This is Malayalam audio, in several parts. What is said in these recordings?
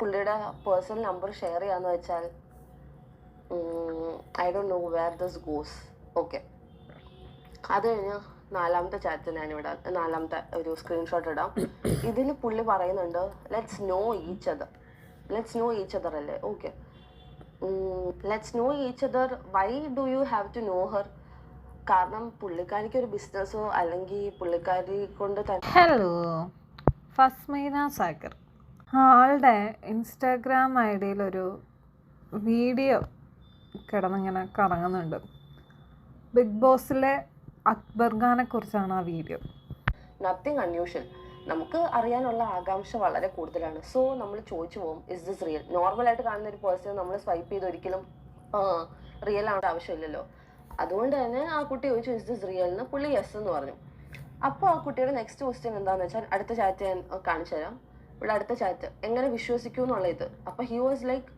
പുള്ളിയുടെ പേഴ്സണൽ നമ്പർ ഷെയർ ചെയ്യാന്ന് വെച്ചാൽ I don't know where this goes okay അത് കഴിഞ്ഞ് നാലാമത്തെ ചാറ്റ് ഞാനിവിടെ നാലാമത്തെ ഒരു സ്ക്രീൻഷോട്ട് ഇടാം. ഇതിൽ പുള്ളി പറയുന്നുണ്ട് let's know each other let's know each other അല്ലേ? Okay let's know each other why do you have to know her കാരണം പുള്ളിക്കാരിക്ക് ഒരു ബിസിനസ്സോ അല്ലെങ്കിൽ പുള്ളിക്കാരി കൊണ്ട് തന്നെ ഹലോ ഫസ്മൈന സാഗർ. ആളുടെ ഇൻസ്റ്റാഗ്രാം ഐ ഒരു വീഡിയോ കിടന്നിങ്ങനെ കറങ്ങുന്നുണ്ട്. ബിഗ് ബോസിലെ അക്ബർ ഖാനെ കുറിച്ചാണ് ആ വീഡിയോ. നത്തിങ് അൺയൂഷ്വൽ നമുക്ക് അറിയാനുള്ള ആകാംക്ഷ വളരെ കൂടുതലാണ്. സോ നമ്മൾ ചോദിച്ചു പോകും ഇസ് ദിസ് റിയൽ നോർമലായിട്ട് കാണുന്ന ഒരു പേഴ്സൺ നമ്മൾ സ്വൈപ്പ് ചെയ്ത് ഒരിക്കലും റിയൽ ആവേണ്ട ആവശ്യമില്ലല്ലോ. അതുകൊണ്ട് തന്നെ ആ കുട്ടി ചോദിച്ചു ഇസ് ദിസ് റിയൽ എന്ന് പുള്ളി യെസ് എന്ന് പറഞ്ഞു. അപ്പോൾ ആ കുട്ടിയുടെ നെക്സ്റ്റ് ക്വസ്റ്റ്യൻ എന്താണെന്ന് വെച്ചാൽ അടുത്ത ചാറ്റ് ഞാൻ കാണിച്ചു തരാം ഇവിടെ അടുത്ത ചാറ്റ് എങ്ങനെ വിശ്വസിക്കൂ എന്നുള്ള ഇത് അപ്പോൾ ഹി വാസ് ലൈക്ക്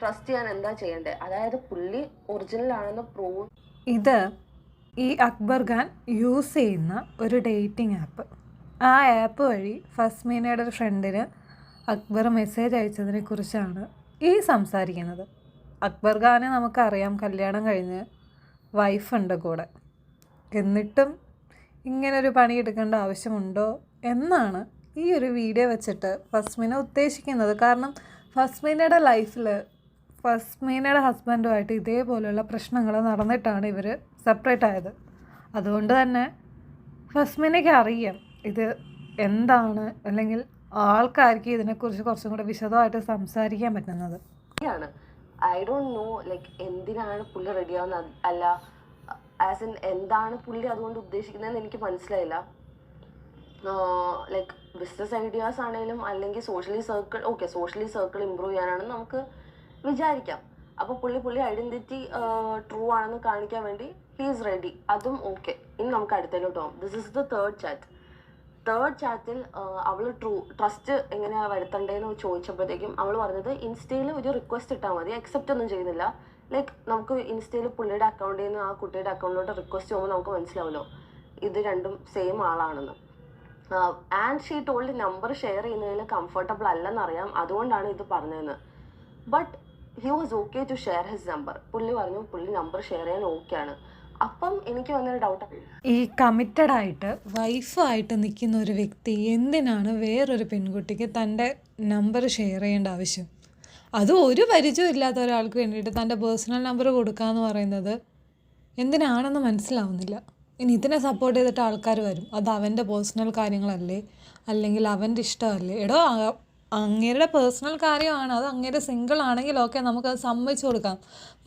ട്രസ്റ്റ് ചെയ്യാൻ എന്താ ചെയ്യേണ്ടത് അതായത് പുള്ളി ഒറിജിനൽ ആണെന്ന് പ്രൂവ് ഇത് ഈ അക്ബർ ഖാൻ യൂസ് ചെയ്യുന്ന ഒരു ഡേറ്റിംഗ് ആപ്പ് ആ ആപ്പ് വഴി ഫസ്മീനയുടെ ഒരു ഫ്രണ്ടിന് അക്ബർ മെസ്സേജ് അയച്ചതിനെ കുറിച്ചാണ് ഈ സംസാരിക്കുന്നത്. അക്ബർ ഖാനെ നമുക്കറിയാം കല്യാണം കഴിഞ്ഞ് വൈഫുണ്ട് കൂടെ. എന്നിട്ടും ഇങ്ങനൊരു പണി എടുക്കേണ്ട ആവശ്യമുണ്ടോ എന്നാണ് ഈ ഒരു വീഡിയോ വെച്ചിട്ട് ഫസ്മിനെ ഉദ്ദേശിക്കുന്നത് കാരണം ഫസ്മിനയുടെ ലൈഫിൽ ഫസ്മീനയുടെ ഹസ്ബൻഡുമായിട്ട് ഇതേപോലെയുള്ള പ്രശ്നങ്ങൾ നടന്നിട്ടാണ് ഇവർ സെപ്പറേറ്റ് ആയത്. അതുകൊണ്ട് തന്നെ ഫസ്മിനയ്ക്ക് അറിയാം ഇത് എന്താണ് അല്ലെങ്കിൽ ആൾക്കാർക്ക് ഇതിനെക്കുറിച്ച് കുറച്ചും കൂടെ വിശദമായിട്ട് സംസാരിക്കാൻ പറ്റുന്നത്. ഐ ഡോണ്ട് നോ ലൈക്ക് എന്തിനാണ് പുള്ളി റെഡി ആവുന്നത്? അല്ല ആസ് എൻ എന്താണ് പുള്ളി അതുകൊണ്ട് ഉദ്ദേശിക്കുന്നതെന്ന് എനിക്ക് മനസ്സിലായില്ല. ലൈക്ക് ബിസിനസ് ഐഡിയാസ് ആണെങ്കിലും അല്ലെങ്കിൽ socially circle okay socially circle improve ചെയ്യാനാണെന്ന് നമുക്ക് വിചാരിക്കാം. അപ്പോൾ പുള്ളി പുള്ളി ഐഡന്റിറ്റി ട്രൂ ആണെന്ന് കാണിക്കാൻ വേണ്ടി ഹീസ് റെഡി അതും ഓക്കെ ഇനി നമുക്ക് അടുത്തതിലോട്ട് പോകാം this is the third chat third ചാറ്റിൽ അവൾ ട്രൂ ട്രസ്റ്റ് എങ്ങനെയാണ് വരുത്തണ്ടേന്ന് ചോദിച്ചപ്പോഴത്തേക്കും അവൾ പറഞ്ഞത് ഇൻസ്റ്റയിൽ ഒരു റിക്വസ്റ്റ് ഇട്ടാൽ മതി. അക്സെപ്റ്റ് ഒന്നും ചെയ്യുന്നില്ല. ലൈക്ക് നമുക്ക് ഇൻസ്റ്റയിൽ പുള്ളിയുടെ അക്കൗണ്ടിൽ നിന്ന് ആ കുട്ടിയുടെ അക്കൗണ്ടിലോട്ട് റിക്വസ്റ്റ് പോകുമ്പോൾ നമുക്ക് മനസ്സിലാവുമല്ലോ ഇത് രണ്ടും സെയിം ആളാണെന്ന്. And she told number share ചെയ്യുന്നതിൽ കംഫർട്ടബിൾ അല്ലെന്നറിയാം. അതുകൊണ്ടാണ് ഇത് പറഞ്ഞതെന്ന്. But he was okay to share his number പുള്ളി പറഞ്ഞു പുള്ളി നമ്പർ ഷെയർ ചെയ്യാൻ ഓക്കെ ആണ്. അപ്പം എനിക്ക് വന്നൊരു ഡൗട്ട് ഈ കമ്മിറ്റഡ് ആയിട്ട് വൈഫായിട്ട് നിൽക്കുന്ന ഒരു വ്യക്തി എന്തിനാണ് വേറൊരു പെൺകുട്ടിക്ക് തന്റെ നമ്പർ ഷെയർ ചെയ്യേണ്ട ആവശ്യം? അത് ഒരു പരിചയം ഇല്ലാത്ത ഒരാൾക്ക് വേണ്ടിയിട്ട് തന്റെ പേഴ്സണൽ നമ്പർ കൊടുക്കുക എന്ന് പറയുന്നത് എന്തിനാണെന്ന് മനസ്സിലാവുന്നില്ല. ഇനി ഇതിനെ സപ്പോർട്ട് ചെയ്തിട്ട് ആൾക്കാർ വരും. അത് അവന്റെ പേഴ്സണൽ കാര്യങ്ങളല്ലേ? അല്ലെങ്കിൽ അവന്റെ ഇഷ്ടമല്ലേ? എടോ അങ്ങേരുടെ പേഴ്സണൽ കാര്യമാണ്. അത് അങ്ങേരുടെ സിംഗിൾ ആണെങ്കിൽ ഓക്കെ നമുക്കത് സമ്മതിച്ചു കൊടുക്കാം.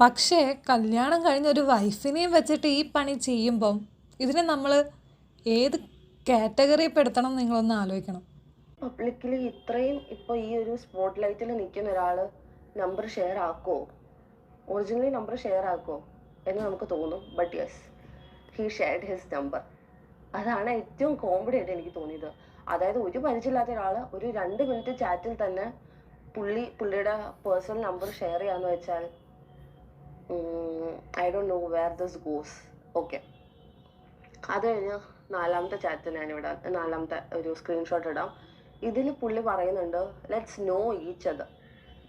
പക്ഷേ കല്യാണം കഴിഞ്ഞ ഒരു വൈഫിനെയും വെച്ചിട്ട് ഈ പണി ചെയ്യുമ്പം ഇതിനെ നമ്മൾ ഏത് കാറ്റഗറിയിൽ പെടുത്തണം നിങ്ങളൊന്ന് ആലോചിക്കണം. പബ്ലിക്കിൽ ഇത്രയും ഇപ്പോൾ ഈ ഒരു സ്പോട്ട് ലൈറ്റിൽ നിൽക്കുന്ന ഒരാൾ നമ്പർ ഷെയർ ആക്കുമോ ഒറിജിനലി നമ്പർ ഷെയർ ആക്കുമോ എന്ന് നമുക്ക് തോന്നും. But yes he shared his number അതാണ് ഏറ്റവും കോമഡി ആയിട്ട് എനിക്ക് തോന്നിയത്. അതായത് ഒരു പരിചയമില്ലാത്ത ഒരാൾ ഒരു രണ്ട് മിനിറ്റ് ചാറ്റിൽ തന്നെ പുള്ളി പുള്ളിയുടെ പേഴ്സണൽ നമ്പർ ഷെയർ ചെയ്യാന്ന് വെച്ചാൽ I don't know where this goes okay അത് കഴിഞ്ഞ് നാലാമത്തെ ചാറ്റ് ഞാനിവിടെ നാലാമത്തെ ഒരു സ്ക്രീൻഷോട്ട് ഇടാം. ഇതിൽ പുള്ളി പറയുന്നുണ്ട് let's know each other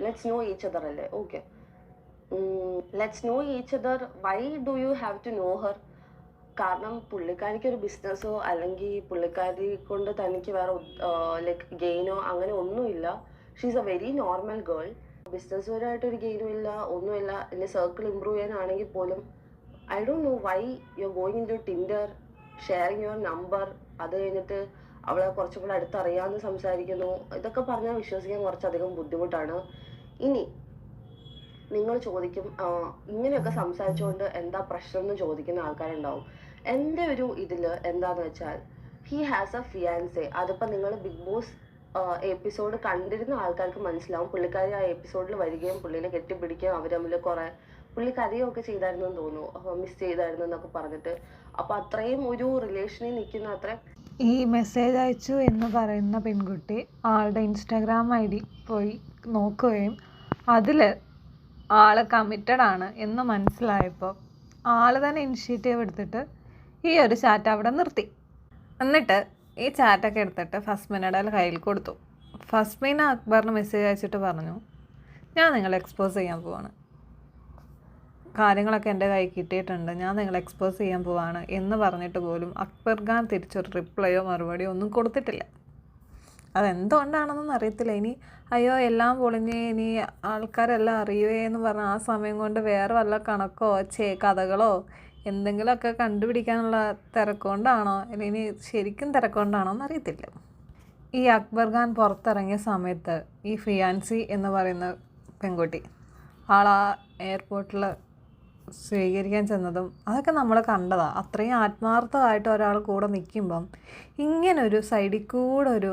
let's know each other അല്ലേ? Okay let's know each other why do you have to know her കാരണം പുള്ളിക്കാരിക്ക് ഒരു ബിസിനസ്സോ അല്ലെങ്കിൽ പുള്ളിക്കാരി കൊണ്ട് തനിക്ക് വേറെ ലൈക്ക് ഗെയിനോ അങ്ങനെ ഒന്നുമില്ല. She's a very normal girl ബിസിനസ്സുപരമായിട്ട് ഒരു ഗെയിനും ഇല്ല ഒന്നുമില്ല. എന്റെ സർക്കിൾ ഇമ്പ്രൂവ് ചെയ്യാനാണെങ്കിൽ പോലും I don't know why you going into Tinder sharing your number അത് കഴിഞ്ഞിട്ട് അവളെ കുറച്ചും കൂടെ അടുത്തറിയാമെന്ന് സംസാരിക്കുന്നു. ഇതൊക്കെ പറഞ്ഞാൽ വിശ്വസിക്കാൻ കുറച്ചധികം ബുദ്ധിമുട്ടാണ്. ഇനി നിങ്ങൾ ചോദിക്കും ഇങ്ങനെയൊക്കെ സംസാരിച്ചുകൊണ്ട് എന്താ പ്രശ്നം എന്ന് ചോദിക്കുന്ന ആൾക്കാരുണ്ടാവും. എന്റെ ഒരു ഇതിൽ എന്താന്ന് വെച്ചാൽ ഹി ഹാസ് എ ഫിയാൻസെ അതിപ്പോൾ നിങ്ങൾ ബിഗ് ബോസ് എപ്പിസോഡ് കണ്ടിരുന്ന ആൾക്കാർക്ക് മനസ്സിലാവും. പുള്ളിക്കാരി ആ എപ്പിസോഡിൽ വരികയും പുള്ളിനെ കെട്ടിപ്പിടിക്കുകയും അവർ തമ്മിൽ കുറേ പുള്ളി കരയൊക്കെ ചെയ്തായിരുന്നു എന്ന് തോന്നുന്നു. മിസ് ചെയ്തായിരുന്നു എന്നൊക്കെ പറഞ്ഞിട്ട്. അപ്പോൾ അത്രയും ഒരു റിലേഷനിൽ നിൽക്കുന്ന അത്ര ഈ മെസ്സേജ് അയച്ചു എന്ന് പറയുന്ന പെൺകുട്ടി ആളുടെ ഇൻസ്റ്റാഗ്രാം ഐ ഡി പോയി നോക്കുകയും അതിൽ ആൾ കമ്മിറ്റഡ് ആണ് എന്ന് മനസ്സിലായപ്പോൾ ആൾ തന്നെ ഇനിഷ്യേറ്റീവ് എടുത്തിട്ട് ഈ ഒരു ചാറ്റ് അവിടെ നിർത്തി. എന്നിട്ട് ഈ ചാറ്റൊക്കെ എടുത്തിട്ട് ഫസ്മിനയുടെ കയ്യിൽ കൊടുത്തു. ഫസ്മീന അക്ബറിന് മെസ്സേജ് അയച്ചിട്ട് പറഞ്ഞു ഞാൻ നിങ്ങളെ എക്സ്പോസ് ചെയ്യാൻ പോവാണ്. കാര്യങ്ങളൊക്കെ എന്റെ കയ്യിൽ കിട്ടിയിട്ടുണ്ട്. ഞാൻ നിങ്ങളെ എക്സ്പോസ് ചെയ്യാൻ പോവാണ്. എന്ന് പറഞ്ഞിട്ട് പോലും അക്ബർ ഖാൻ തിരിച്ചൊരു റിപ്ലൈയോ മറുപടിയോ ഒന്നും കൊടുത്തിട്ടില്ല. അതെന്തുകൊണ്ടാണെന്നൊന്നും അറിയത്തില്ല ഇനി അയ്യോ എല്ലാം പൊളിഞ്ഞ് ഇനി ആൾക്കാരെല്ലാം അറിയുവേ എന്ന് പറഞ്ഞ ആ സമയം കൊണ്ട് വേറെ വല്ല കണക്കോ ചേ കഥകളോ എന്തെങ്കിലുമൊക്കെ കണ്ടുപിടിക്കാനുള്ള തിരക്കുകൊണ്ടാണോ ഇനി ശരിക്കും തിരക്കുകൊണ്ടാണോ എന്നറിയത്തില്ല ഈ അക്ബർ ഖാൻ പുറത്തിറങ്ങിയ സമയത്ത് ഈ ഫിയാൻസി എന്ന് പറയുന്ന പെൺകുട്ടി ആൾ ആ എയർപോർട്ടിൽ സ്വീകരിക്കാൻ ചെന്നതും അതൊക്കെ നമ്മൾ കണ്ടതാണ് അത്രയും ആത്മാർത്ഥമായിട്ട് ഒരാൾ കൂടെ നിൽക്കുമ്പം ഇങ്ങനൊരു സൈഡിൽ കൂടെ ഒരു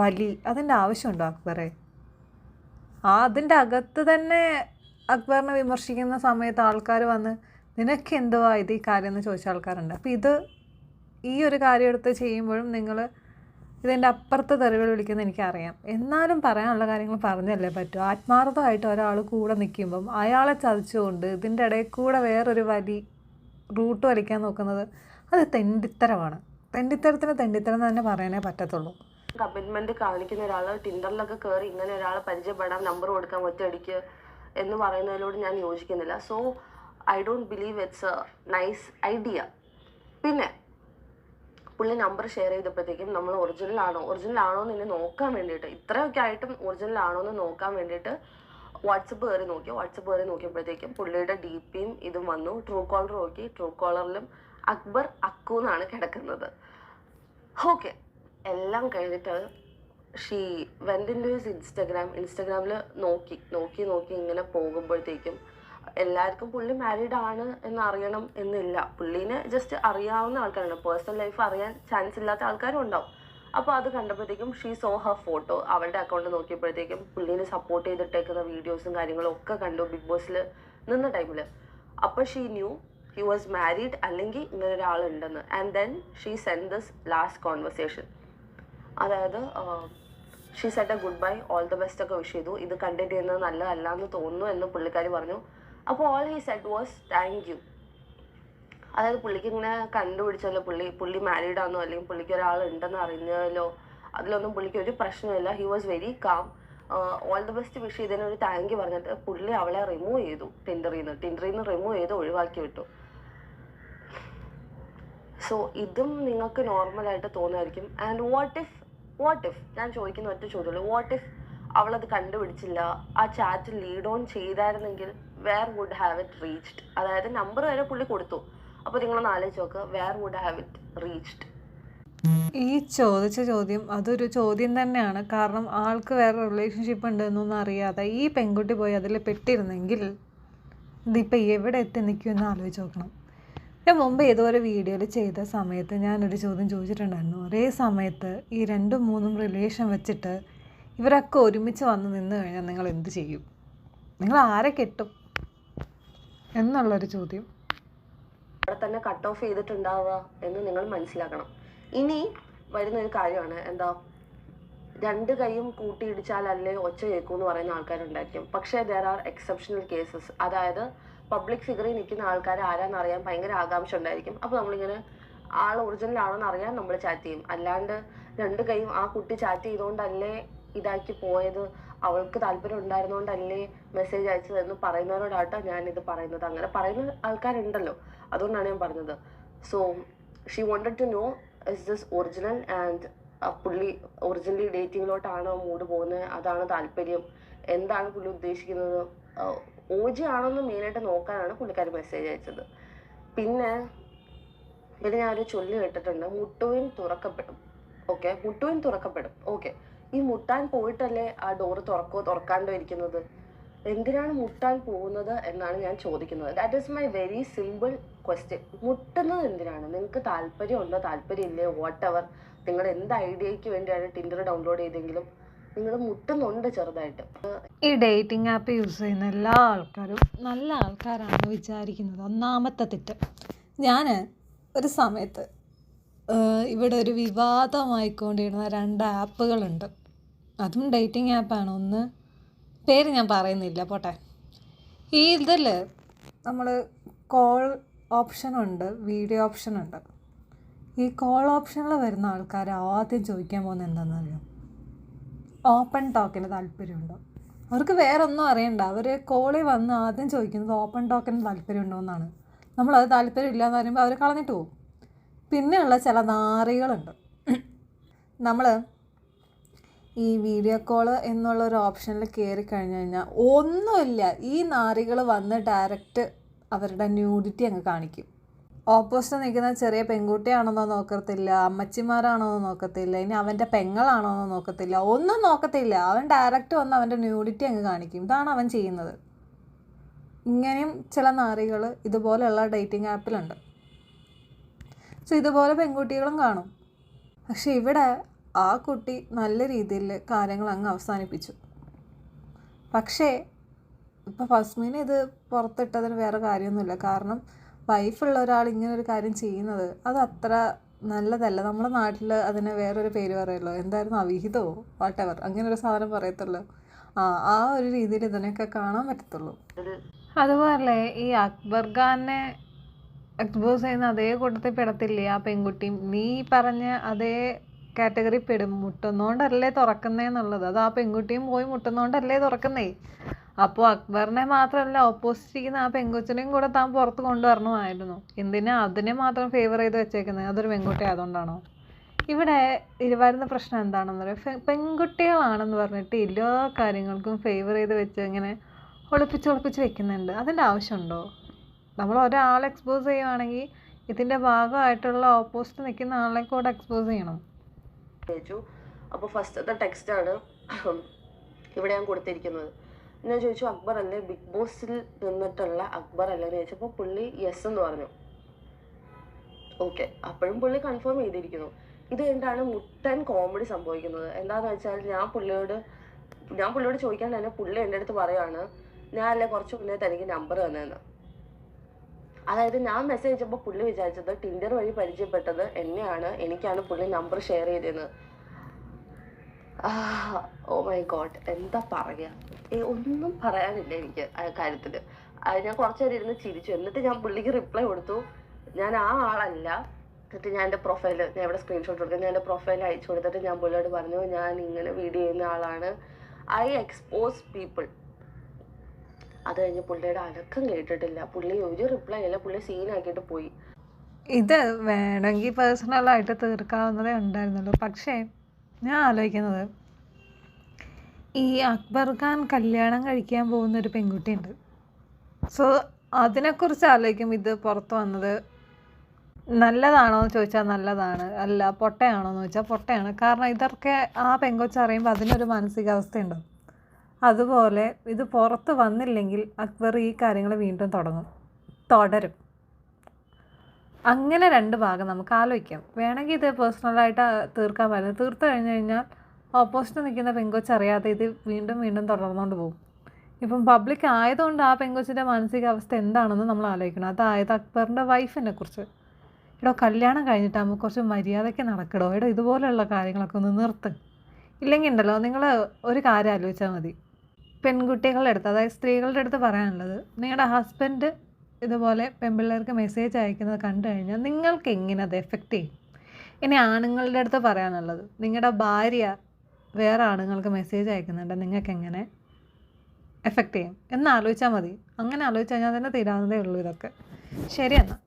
വലി അതിന്റെ ആവശ്യമുണ്ടോ അക്ബറെ? ആ അതിന്റെ അകത്ത് തന്നെ അക്ബറിനെ വിമർശിക്കുന്ന സമയത്ത് ആൾക്കാർ വന്ന് നിനക്ക് എന്തുവാ ഇത് ഈ കാര്യം എന്ന് ചോദിച്ച ആൾക്കാരുണ്ട്? അപ്പോൾ ഇത് ഈ ഒരു കാര്യം എടുത്ത് ചെയ്യുമ്പോഴും നിങ്ങൾ ഇതിന്റെ അപ്പുറത്തെ തെറികൾ വിളിക്കുന്നത് എനിക്കറിയാം. എന്നാലും പറയാനുള്ള കാര്യങ്ങൾ പറഞ്ഞല്ലേ പറ്റൂ. ആത്മാർത്ഥമായിട്ട് ഒരാൾ കൂടെ നിൽക്കുമ്പം അയാളെ ചതിച്ചുകൊണ്ട് ഇതിന്റെ ഇടയിൽ കൂടെ വേറൊരു വലി റൂട്ട് വലിക്കാൻ നോക്കുന്നത് അത് തെണ്ടിത്തരമാണ്. തെണ്ടിത്തരത്തിന് തെണ്ടിത്തരം തന്നെ പറയാനേ പറ്റത്തുള്ളൂ. കമ്മിറ്റ്മെന്റ് കാണിക്കുന്ന ഒരാൾ ടിൻഡറിലൊക്കെ കയറി ഇങ്ങനെ ഒരാളെ പരിചയപ്പെടാൻ നമ്പർ കൊടുക്കാൻ ഒറ്റയടിക്ക് എന്ന് പറയുന്നതിനോട് ഞാൻ യോജിക്കുന്നില്ല. So I don't believe it's a nice idea പിന്നെ പുള്ളി നമ്പർ ഷെയർ ചെയ്തപ്പോഴത്തേക്കും നമ്മൾ ഒറിജിനൽ ആണോ? ഒറിജിനൽ ആണോ എന്ന് ഇനി നോക്കാൻ വേണ്ടിയിട്ട് ഇത്രയൊക്കെ ആയിട്ടും ഒറിജിനൽ ആണോ എന്ന് നോക്കാൻ വേണ്ടിയിട്ട് വാട്സപ്പ് കയറി നോക്കി. വാട്സപ്പ് കയറി നോക്കിയപ്പോഴത്തേക്കും പുള്ളിയുടെ ഡി പിയും ഇതും വന്നു. ട്രൂ കോളർ നോക്കി. ട്രൂ കോളറിലും അക്ബർ അക്കു എന്നാണ് കിടക്കുന്നത്. ഓക്കെ എല്ലാം കഴിഞ്ഞിട്ട് ഷീ ടു ഹിസ് ഇൻസ്റ്റഗ്രാം ഇൻസ്റ്റഗ്രാമിൽ നോക്കി നോക്കി നോക്കി ഇങ്ങനെ പോകുമ്പോഴത്തേക്കും എല്ലാവർക്കും പുള്ളി മാരീഡ് ആണ് എന്ന് അറിയണം എന്നില്ല. പുള്ളീനെ ജസ്റ്റ് അറിയാവുന്ന ആൾക്കാരാണ്. പേഴ്സണൽ ലൈഫ് അറിയാൻ ചാൻസ് ഇല്ലാത്ത ആൾക്കാരും ഉണ്ടാവും. അപ്പോൾ അത് കണ്ടപ്പോഴത്തേക്കും ഷീ സോ ഹർ ഫോട്ടോ അവളുടെ അക്കൗണ്ട് നോക്കിയപ്പോഴത്തേക്കും പുള്ളീനെ സപ്പോർട്ട് ചെയ്തിട്ടേക്കുന്ന വീഡിയോസും കാര്യങ്ങളും ഒക്കെ കണ്ടു ബിഗ് ബോസിൽ നിന്ന ടൈമിൽ അപ്പോൾ she knew he was married അല്ലെങ്കിൽ ഇങ്ങനെ ഒരാളുണ്ടെന്ന്. And then she send this last conversation അതായത് she said a goodbye all the best ഒക്കെ വിഷ് ചെയ്തു. ഇത് കണ്ടിട്ട് ചെയ്യുന്നത് നല്ലതല്ല എന്ന് തോന്നുന്നു എന്ന് പുള്ളിക്കാരി പറഞ്ഞു. അപ്പോൾ all he said was thank you അതായത് പുള്ളിക്ക് ഇങ്ങനെ കണ്ടുപിടിച്ചല്ലോ പുള്ളി പുള്ളി മാരീഡ് ആണോ അല്ലെങ്കിൽ പുള്ളിക്ക് ഒരാൾ ഉണ്ടെന്ന് അറിഞ്ഞല്ലോ അതിലൊന്നും പുള്ളിക്ക് ഒരു പ്രശ്നമില്ല. He was very calm all the best wish ചെയ്തതിന് താങ്ക് യു പറഞ്ഞിട്ട് പുള്ളി അവളെ റിമൂവ് ചെയ്തു ടിൻഡറിൽ നിന്ന്. ടിൻഡറിൽ നിന്ന് റിമൂവ് ചെയ്ത് ഒഴിവാക്കി വിട്ടു. സോ ഇതും നിങ്ങൾക്ക് നോർമലായിട്ട് തോന്നുമായിരിക്കും and what if what if ഞാൻ ചോദിക്കുന്ന ഒറ്റ ചോദ്യമുള്ളൂ. വാട്ട് ഇഫ് അവളത് കണ്ടുപിടിച്ചില്ല? ആ chat lead on ചെയ്തായിരുന്നെങ്കിൽ where would have it reached അതായത് നമ്പർ വരെ പുള്ളി കൊടുത്തു. അപ്പോൾ നിങ്ങളൊന്ന് ആലോചിച്ച് നോക്ക് where would have it reached ഈ ചോദിച്ച ചോദ്യം അതൊരു ചോദ്യം തന്നെയാണ്. കാരണം ആൾക്ക് വേറെ റിലേഷൻഷിപ്പ് ഉണ്ട് എന്നൊന്നും അറിയാതെ ഈ പെൺകുട്ടി പോയി അതിൽ പെട്ടിരുന്നെങ്കിൽ ഇതിപ്പോൾ എവിടെ എത്തി നിൽക്കുമെന്ന് ആലോചിച്ച് നോക്കണം. ഞാൻ മുമ്പ് ഏതോ ഒരു വീഡിയോയിൽ ചെയ്ത സമയത്ത് ഞാനൊരു ചോദ്യം ചോദിച്ചിട്ടുണ്ടായിരുന്നു. ഒരേ സമയത്ത് ഈ രണ്ടും മൂന്നും റിലേഷൻ വെച്ചിട്ട് ഇവരൊക്കെ ഒരുമിച്ച് വന്ന് നിന്ന് കഴിഞ്ഞാൽ നിങ്ങൾ എന്ത് ചെയ്യും? നിങ്ങൾ ആരെ കെട്ടും? എന്നുള്ളൊരു ചോദ്യം. അവിടെ തന്നെ കട്ട് ഓഫ് ചെയ്തിട്ടുണ്ടാവുക എന്ന് നിങ്ങൾ മനസ്സിലാക്കണം. ഇനി വരുന്ന ഒരു കാര്യമാണ്. എന്താ? രണ്ട് കൈയും കൂട്ടിയിടിച്ചാലല്ലേ ഒച്ച കേൾക്കൂ എന്ന് പറയുന്ന ആൾക്കാരുണ്ടായിരിക്കും. പക്ഷേ ദർ ആർ എക്സെപ്ഷണൽ കേസസ് അതായത് പബ്ലിക് ഫിഗറിൽ നിൽക്കുന്ന ആൾക്കാർ ആരാന്ന് അറിയാൻ ഭയങ്കര ആകാംക്ഷ ഉണ്ടായിരിക്കും. അപ്പോൾ നമ്മളിങ്ങനെ ആൾ ഒറിജിനൽ ആണെന്ന് അറിയാൻ നമ്മൾ ചാറ്റ് ചെയ്യും. അല്ലാണ്ട് രണ്ട് കൈയും ആ കുട്ടി ചാറ്റ് ചെയ്തുകൊണ്ടല്ലേ ഇതാക്കി പോയത്? അവൾക്ക് താല്പര്യം ഉണ്ടായിരുന്നോണ്ടല്ലേ മെസ്സേജ് അയച്ചതെന്ന് പറയുന്നവരോടാട്ടോ ഞാൻ ഇത് പറയുന്നത്. അങ്ങനെ പറയുന്ന ആൾക്കാരുണ്ടല്ലോ. അതുകൊണ്ടാണ് ഞാൻ പറഞ്ഞത്. So she wanted to know is this original and പുള്ളി ഒറിജിനലി ഡേറ്റിങ്ങിലോട്ടാണോ മൂഡ് പോകുന്നത്? അതാണ് താല്പര്യം. എന്താണ് പുള്ളി ഉദ്ദേശിക്കുന്നത്? ഓജി ആണോന്ന് മെയിനായിട്ട് നോക്കാനാണ് പുള്ളിക്കാരി മെസ്സേജ് അയച്ചത്. പിന്നെ പിന്നെ ഒരു ചൊല്ലി കേട്ടിട്ടുണ്ട്. മുട്ടുവിൻ തുറക്കപ്പെടും. ഓക്കെ മുട്ടുവിൻ തുറക്കപ്പെടും. ഓക്കെ ഈ മുട്ടാൻ പോയിട്ടല്ലേ ആ ഡോറ് തുറക്കോ തുറക്കാണ്ടോ ഇരിക്കുന്നത് എന്തിനാണ് മുട്ടാൻ പോകുന്നത് എന്നാണ് ഞാൻ ചോദിക്കുന്നത്. That is my very simple question മുട്ടുന്നത് എന്തിനാണ്? നിങ്ങൾക്ക് താല്പര്യമുണ്ടോ? താല്പര്യമില്ലേ? വാട്ട് എവർ നിങ്ങളുടെ എന്ത് ഐഡിയയ്ക്ക് വേണ്ടിയാണ് ടിൻഡർ ഡൗൺലോഡ് ചെയ്തെങ്കിലും നിങ്ങൾ മുട്ടുന്നുണ്ട് ചെറുതായിട്ട്. ഈ ഡേറ്റിംഗ് ആപ്പ് യൂസ് ചെയ്യുന്ന എല്ലാ ആൾക്കാരും നല്ല ആൾക്കാരാണെന്ന് വിചാരിക്കുന്നത്. ഒന്നാമത്തെ തെറ്റ്. ഞാൻ ഒരു സമയത്ത് ഇവിടെ ഒരു വിവാദമായിക്കൊണ്ടിരുന്ന രണ്ട് ആപ്പുകളുണ്ട്. അതും ഡേറ്റിംഗ് ആപ്പാണ്. ഒന്ന് പേര് ഞാൻ പറയുന്നില്ല. പോട്ടെ. ഈ ഇതിൽ നമ്മൾ കോൾ ഓപ്ഷനുണ്ട് വീഡിയോ ഓപ്ഷനുണ്ട്. ഈ കോൾ ഓപ്ഷനിൽ വരുന്ന ആൾക്കാർ ആദ്യം ചോദിക്കാൻ പോകുന്നത് എന്താണെന്നറിയോ ഓപ്പൺ ടോക്കിന് താല്പര്യമുണ്ടോ? അവർക്ക് വേറെ ഒന്നും അറിയണ്ട. അവർ കോളിൽ വന്ന് ആദ്യം ചോദിക്കുന്നത് ഓപ്പൺ ടോക്കിന് താല്പര്യമുണ്ടോ എന്നാണ്. നമ്മളത് താല്പര്യം എന്ന് പറയുമ്പോൾ അവർ കളഞ്ഞിട്ട് പോകും. പിന്നെയുള്ള ചില നാറികളുണ്ട്. നമ്മൾ ഈ വീഡിയോ കോൾ എന്നുള്ള ഒരു ഓപ്ഷനിൽ കയറി കഴിഞ്ഞു കഴിഞ്ഞാൽ ഒന്നുമില്ല. ഈ നാറികൾ വന്ന് ഡയറക്റ്റ് അവരുടെ ന്യൂഡിറ്റി അങ്ങ് കാണിക്കും. ഓപ്പോസിറ്റ് നിൽക്കുന്ന ചെറിയ പെൺകുട്ടിയാണെന്നോ നോക്കത്തില്ല അമ്മച്ചിമാരാണോന്നോ നോക്കത്തില്ല ഇനി അവന്റെ പെങ്ങളാണോന്നോ നോക്കത്തില്ല ഒന്നും നോക്കത്തില്ല. അവൻ ഡയറക്റ്റ് വന്ന് അവന്റെ ന്യൂഡിറ്റി അങ്ങ് കാണിക്കും. ഇതാണ് അവൻ ചെയ്യുന്നത്. ഇങ്ങനെയും ചില നാറികൾ ഇതുപോലെയുള്ള ഡേറ്റിംഗ് ആപ്പിലുണ്ട് സോ ഇതുപോലെ പെൺകുട്ടികളും കാണും. പക്ഷെ ഇവിടെ ആ കുട്ടി നല്ല രീതിയിൽ കാര്യങ്ങൾ അങ്ങ് അവസാനിപ്പിച്ചു. പക്ഷേ ഇപ്പോൾ ഫസ്മീനെ ഇത് പുറത്തിട്ടതിന് വേറെ കാര്യമൊന്നുമില്ല. കാരണം വൈഫുള്ള ഒരാൾ ഒരു കാര്യം ചെയ്യുന്നത് അത് അത്ര നല്ലതല്ല. നമ്മുടെ നാട്ടിൽ അതിന് വേറൊരു പേര് പറയുമല്ലോ എന്തായിരുന്നു? അവിഹിതമോ വാട്ടെവർ അങ്ങനെ ഒരു സാധനം പറയത്തുള്ളൂ. ആ ആ ഒരു രീതിയിൽ ഇതിനൊക്കെ കാണാൻ പറ്റത്തുള്ളൂ. അതുപോലെ ഈ അക്ബർ ഖാനെ എക്സ്പോസ് ചെയ്യുന്ന അതേ കൂട്ടത്തിൽ പെടത്തില്ലേ ആ പെൺകുട്ടിയും? നീ പറഞ്ഞ അതേ കാറ്റഗറി പെടും. മുട്ടുന്നോണ്ടല്ലേ തുറക്കുന്നേന്നുള്ളത് അത് ആ പെൺകുട്ടിയും പോയി മുട്ടുന്നോണ്ടല്ലേ തുറക്കുന്നേ. അപ്പോൾ അക്ബറിനെ മാത്രമല്ല ഓപ്പോസിറ്റ് ഇരിക്കുന്ന ആ പെൺകൊച്ചിനെയും കൂടെ താൻ പുറത്ത് കൊണ്ടുവരണമായിരുന്നു. എന്തിനാ അതിനെ മാത്രം ഫേവർ ചെയ്ത് വെച്ചേക്കുന്നത് അതൊരു പെൺകുട്ടി ആയതുകൊണ്ടാണോ? ഇവിടെ വരുന്ന പ്രശ്നം എന്താണെന്ന് പറയുക പെൺകുട്ടികളാണെന്ന് പറഞ്ഞിട്ട് എല്ലാ കാര്യങ്ങൾക്കും ഫേവർ ചെയ്ത് വെച്ച് ഇങ്ങനെ ഒളിപ്പിച്ച് ഒളിപ്പിച്ച് വെക്കുന്നുണ്ട്. അതിന്റെ ആവശ്യമുണ്ടോ? നമ്മൾ ഒരാളെ എക്സ്പോസ് ചെയ്യുവാണെങ്കിൽ ഇതിന്റെ ഭാഗമായിട്ടുള്ള ഓപ്പോസിറ്റ് നിൽക്കുന്ന ആളെ കൂടെ എക്സ്പോസ് ചെയ്യണം. ചോദിച്ചു. അപ്പോൾ ഫസ്റ്റത്തെ ടെക്സ്റ്റാണ് ഇവിടെ ഞാൻ കൊടുത്തിരിക്കുന്നത്. ഞാൻ ചോദിച്ചു അക്ബർ അല്ലേ? ബിഗ് ബോസിൽ നിന്നിട്ടുള്ള അക്ബർ അല്ലേ? എന്ന് ചോദിച്ചപ്പോൾ പുള്ളി യെസ് എന്ന് പറഞ്ഞു. ഓക്കെ അപ്പോഴും പുള്ളി കൺഫേം ചെയ്തിരിക്കുന്നു. ഇത് കഴിഞ്ഞിട്ടാണ് മുട്ടൻ കോമഡി സംഭവിക്കുന്നത്? എന്താന്ന് വെച്ചാൽ ഞാൻ പുള്ളിയോട് ഞാൻ പുള്ളിയോട് ചോദിക്കാൻ തന്നെ പുള്ളി എന്റെ അടുത്ത് പറയാണ് ഞാൻ അല്ലേ കുറച്ച് മുന്നേ തനിക്ക് നമ്പർ തന്നതെന്ന് അതായത് ഞാൻ മെസ്സേജ് അയച്ചപ്പോൾ പുള്ളി വിചാരിച്ചത് ടിൻഡർ വഴി പരിചയപ്പെട്ടത് എന്നെയാണ്. എനിക്കാണ് പുള്ളി നമ്പർ ഷെയർ ചെയ്തതെന്ന് ഓ മൈ ഗോഡ് എന്താ പറയുക ഒന്നും പറയാനില്ല എനിക്ക് ആ കാര്യത്തിൽ ഞാൻ കുറച്ചു നേരം ഇരുന്ന് ചിരിച്ചു. എന്നിട്ട് ഞാൻ പുള്ളിക്ക് റിപ്ലൈ കൊടുത്തു. ഞാൻ ആ ആളല്ല. എന്നിട്ട് ഞാൻ എന്റെ പ്രൊഫൈൽ ഞാൻ ഇവിടെ സ്ക്രീൻഷോട്ട് കൊടുത്തു ഞാൻ എന്റെ പ്രൊഫൈൽ അയച്ചു കൊടുത്തിട്ട് ഞാൻ പുള്ളിയോട് പറഞ്ഞു ഞാൻ ഇങ്ങനെ വീഡിയോ ചെയ്യുന്ന ആളാണ്. ഐ എക്സ്പോസ് പീപ്പിൾ അത് കഴിഞ്ഞ് പുള്ളിയുടെ അടക്കം കേട്ടിട്ടില്ല. പുള്ളി ഒരു റിപ്ലൈ ഇല്ല. പുള്ളി സീനാക്കിയിട്ട് പോയി. ഇത് വേണമെങ്കിൽ പേഴ്സണലായിട്ട് തീർക്കാവുന്നതേ ഉണ്ടായിരുന്നുള്ളൂ. പക്ഷേ ഞാൻ ആലോചിക്കുന്നത് ഈ അക്ബർ ഖാൻ കല്യാണം കഴിക്കാൻ പോകുന്ന ഒരു പെൺകുട്ടിയുണ്ട്. സോ അതിനെക്കുറിച്ച് ആലോചിക്കും. ഇത് പുറത്ത് വന്നത് നല്ലതാണോ എന്ന് ചോദിച്ചാൽ നല്ലതാണ്. അല്ല പൊട്ടയാണോ എന്ന് ചോദിച്ചാൽ പൊട്ടയാണ്. കാരണം ഇതൊക്കെ ആ പെങ്കൊച്ച് അറിയുമ്പോൾ അതിനൊരു മാനസികാവസ്ഥയുണ്ടാവും അതുപോലെ ഇത് പുറത്ത് വന്നില്ലെങ്കിൽ അക്ബർ ഈ കാര്യങ്ങൾ വീണ്ടും തുടങ്ങും. തുടരും. അങ്ങനെ രണ്ട് ഭാഗം നമുക്ക് ആലോചിക്കാം. വേണമെങ്കിൽ ഇത് പേഴ്സണലായിട്ട് തീർക്കാൻ പറ്റും തീർത്തു കഴിഞ്ഞ് കഴിഞ്ഞാൽ ഓപ്പോസിറ്റ് നിൽക്കുന്ന പെങ്കൊച്ച് അറിയാതെ ഇത് വീണ്ടും വീണ്ടും തുടർന്നുകൊണ്ട് പോകും. ഇപ്പം പബ്ലിക് ആയതുകൊണ്ട് ആ പെങ്കൊച്ചിന്റെ മാനസികാവസ്ഥ എന്താണെന്ന് നമ്മൾ ആലോചിക്കണം. അതായത് അക്ബറിന്റെ വൈഫിനെ കുറിച്ച്. എടോ കല്യാണം നമുക്ക് കുറച്ച് മര്യാദയ്ക്ക് നടക്കടോ. എടോ ഇതുപോലെയുള്ള കാര്യങ്ങളൊക്കെ ഒന്ന് നിർത്ത്. ഇല്ലെങ്കിൽ ഉണ്ടല്ലോ നിങ്ങൾ ഒരു കാര്യം ആലോചിച്ചാൽ മതി. പെൺകുട്ടികളുടെ അടുത്ത് അതായത് സ്ത്രീകളുടെ അടുത്ത് പറയാനുള്ളത് നിങ്ങളുടെ ഹസ്ബൻഡ് ഇതുപോലെ പെൺപിള്ളേർക്ക് മെസ്സേജ് അയക്കുന്നത് കണ്ടു കഴിഞ്ഞാൽ നിങ്ങൾക്ക് എങ്ങനെ അത് എഫക്റ്റ് ചെയ്യും? ഇനി ആണുങ്ങളുടെ അടുത്ത് പറയാനുള്ളത് നിങ്ങളുടെ ഭാര്യ വേറെ ആണുങ്ങൾക്ക് മെസ്സേജ് അയക്കുന്നുണ്ട് നിങ്ങൾക്ക് എങ്ങനെ എഫക്റ്റ് ചെയ്യും? എന്ന് ആലോചിച്ചാൽ മതി. അങ്ങനെ ആലോചിച്ച് കഴിഞ്ഞാൽ തന്നെ തീരാവുന്നതേ ഉള്ളൂ ഇതൊക്കെ. ശരി എന്നാൽ